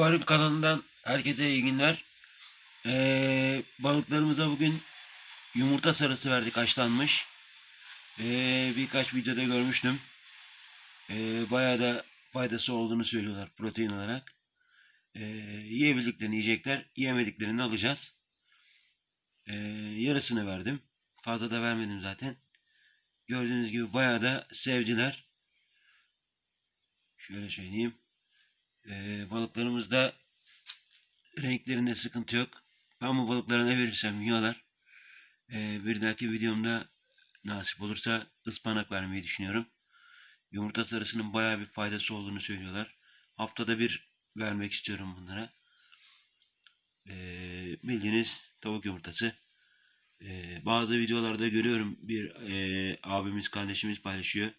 Akvaryum kanalından herkese iyi günler. Ee, balıklarımıza bugün yumurta sarısı verdik haşlanmış. Ee, birkaç videoda görmüştüm. Ee, bayağı da faydası olduğunu söylüyorlar protein olarak. Ee, yiyebildiklerini yiyecekler, yiyemediklerini alacağız. Ee, yarısını verdim. Fazla da vermedim zaten. Gördüğünüz gibi bayağı da sevdiler. Şöyle söyleyeyim. Ee, balıklarımızda renklerinde sıkıntı yok. Ben bu balıklara ne verirsem yiyorlar. Ee, bir dahaki videomda nasip olursa ıspanak vermeyi düşünüyorum. Yumurta sarısının bayağı bir faydası olduğunu söylüyorlar. Haftada bir vermek istiyorum bunlara. Ee, bildiğiniz tavuk yumurtası. Ee, bazı videolarda görüyorum bir e, abimiz kardeşimiz paylaşıyor.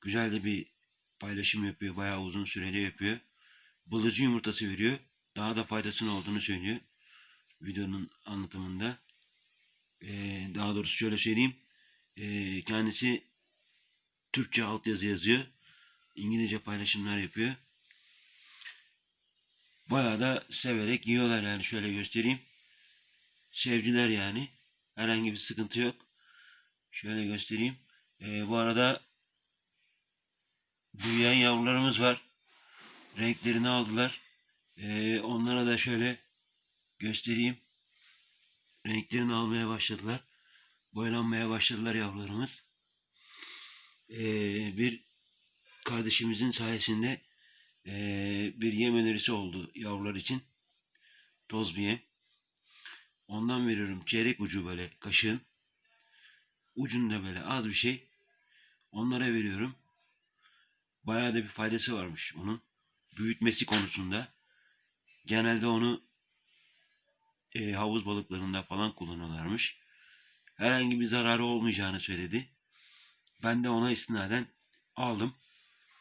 Güzel de bir paylaşım yapıyor. Bayağı uzun süreli yapıyor. Bılıcı yumurtası veriyor. Daha da faydasının olduğunu söylüyor. Videonun anlatımında. Ee, daha doğrusu şöyle söyleyeyim. Ee, kendisi Türkçe altyazı yazıyor. İngilizce paylaşımlar yapıyor. Bayağı da severek yiyorlar yani şöyle göstereyim. Sevdiler yani. Herhangi bir sıkıntı yok. Şöyle göstereyim. Ee, bu arada büyüyen yavrularımız var. Renklerini aldılar. Ee, onlara da şöyle göstereyim. Renklerini almaya başladılar. Boyanmaya başladılar yavrularımız. Ee, bir kardeşimizin sayesinde ee, bir yem önerisi oldu yavrular için. Toz bir yem. Ondan veriyorum çeyrek ucu böyle kaşığın. Ucunda böyle az bir şey. Onlara veriyorum. Bayağı da bir faydası varmış onun. Büyütmesi konusunda. Genelde onu e, havuz balıklarında falan kullanıyorlarmış. Herhangi bir zararı olmayacağını söyledi. Ben de ona istinaden aldım.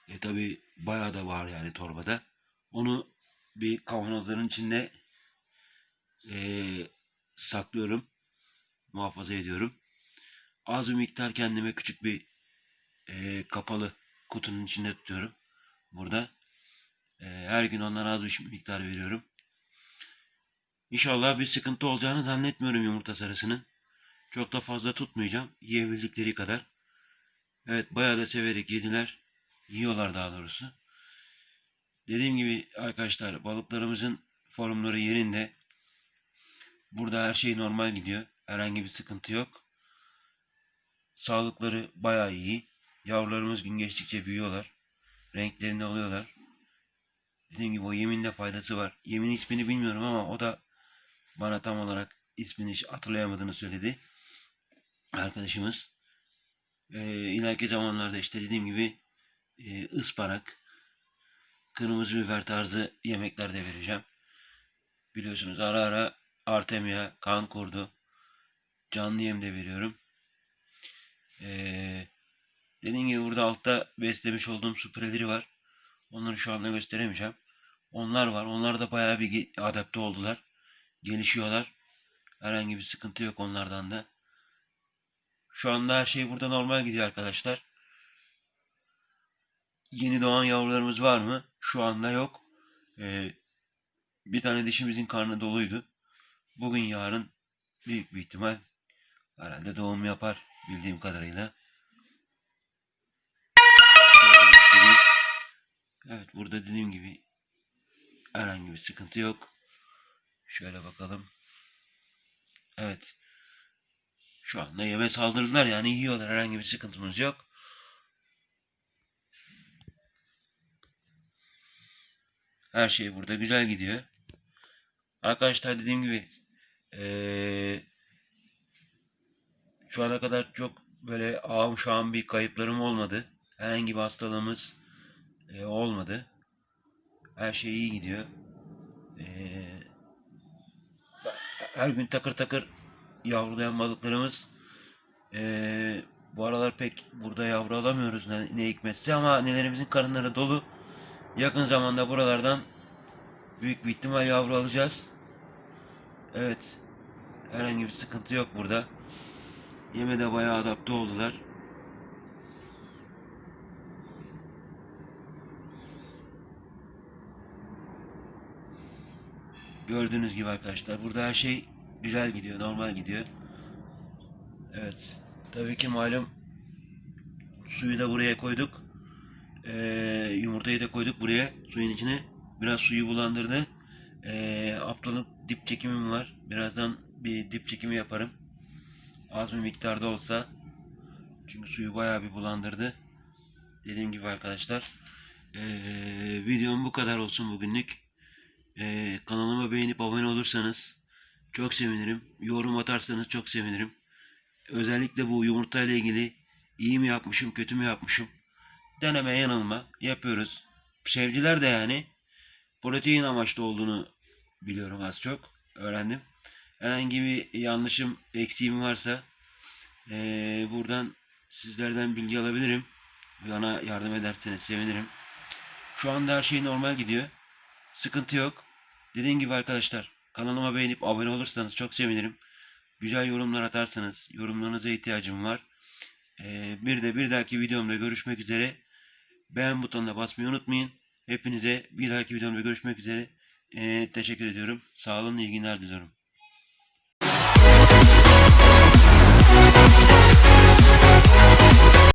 E tabi bayağı da var yani torbada. Onu bir kavanozların içinde e, saklıyorum. Muhafaza ediyorum. Az bir miktar kendime küçük bir e, kapalı kutunun içinde tutuyorum. Burada. E, her gün onlara az bir miktar veriyorum. İnşallah bir sıkıntı olacağını zannetmiyorum yumurta sarısının. Çok da fazla tutmayacağım. Yiyebildikleri kadar. Evet bayağı da severek yediler. Yiyorlar daha doğrusu. Dediğim gibi arkadaşlar balıklarımızın formları yerinde. Burada her şey normal gidiyor. Herhangi bir sıkıntı yok. Sağlıkları bayağı iyi. Yavrularımız gün geçtikçe büyüyorlar. Renklerini alıyorlar. Dediğim gibi o yemin de faydası var. Yemin ismini bilmiyorum ama o da bana tam olarak ismini hiç hatırlayamadığını söyledi. Arkadaşımız. Ee, ileriki zamanlarda işte dediğim gibi e, ıspanak, kırmızı biber tarzı yemekler de vereceğim. Biliyorsunuz ara ara artemia, kan kurdu, canlı yem de veriyorum. Ee, dediğim gibi burada altta beslemiş olduğum süpreleri var. Onları şu anda gösteremeyeceğim. Onlar var. Onlar da bayağı bir adapte oldular. Gelişiyorlar. Herhangi bir sıkıntı yok onlardan da. Şu anda her şey burada normal gidiyor arkadaşlar. Yeni doğan yavrularımız var mı? Şu anda yok. Ee, bir tane dişimizin karnı doluydu. Bugün yarın büyük bir ihtimal herhalde doğum yapar bildiğim kadarıyla. Evet burada dediğim gibi herhangi bir sıkıntı yok. Şöyle bakalım. Evet. Şu anda yeme saldırdılar yani yiyorlar herhangi bir sıkıntımız yok. Her şey burada güzel gidiyor. Arkadaşlar dediğim gibi eee, şu ana kadar çok böyle ağım şağım bir kayıplarım olmadı. Herhangi bir hastalığımız eee, olmadı. Her şey iyi gidiyor. Eee, her gün takır takır yavrulayan balıklarımız eee, bu aralar pek burada yavru alamıyoruz ne, ne hikmetse ama annelerimizin karınları dolu. Yakın zamanda buralardan büyük bir ihtimal yavru alacağız. Evet. Herhangi bir sıkıntı yok burada. Yeme de bayağı adapte oldular. Gördüğünüz gibi arkadaşlar. Burada her şey güzel gidiyor. Normal gidiyor. Evet. Tabii ki malum suyu da buraya koyduk. Ee, yumurtayı da koyduk buraya. Suyun içine. Biraz suyu bulandırdı. Ee, haftalık dip çekimim var. Birazdan bir dip çekimi yaparım. Az bir miktarda olsa. Çünkü suyu bayağı bir bulandırdı. Dediğim gibi arkadaşlar. Ee, videom bu kadar olsun bugünlük. Ee, kanalıma beğenip abone olursanız çok sevinirim. Yorum atarsanız çok sevinirim. Özellikle bu yumurta ile ilgili iyi mi yapmışım, kötü mü yapmışım? Deneme yanılma yapıyoruz. Sevciler de yani protein amaçlı olduğunu biliyorum az çok. Öğrendim. Herhangi bir yanlışım, eksiğim varsa ee, buradan sizlerden bilgi alabilirim. Bana yardım ederseniz sevinirim. Şu anda her şey normal gidiyor. Sıkıntı yok. Dediğim gibi arkadaşlar kanalıma beğenip abone olursanız çok sevinirim. Güzel yorumlar atarsanız yorumlarınıza ihtiyacım var. Ee, bir de bir dahaki videomda görüşmek üzere. Beğen butonuna basmayı unutmayın. Hepinize bir dahaki videomda görüşmek üzere. Ee, teşekkür ediyorum. Sağ olun, iyi günler diliyorum.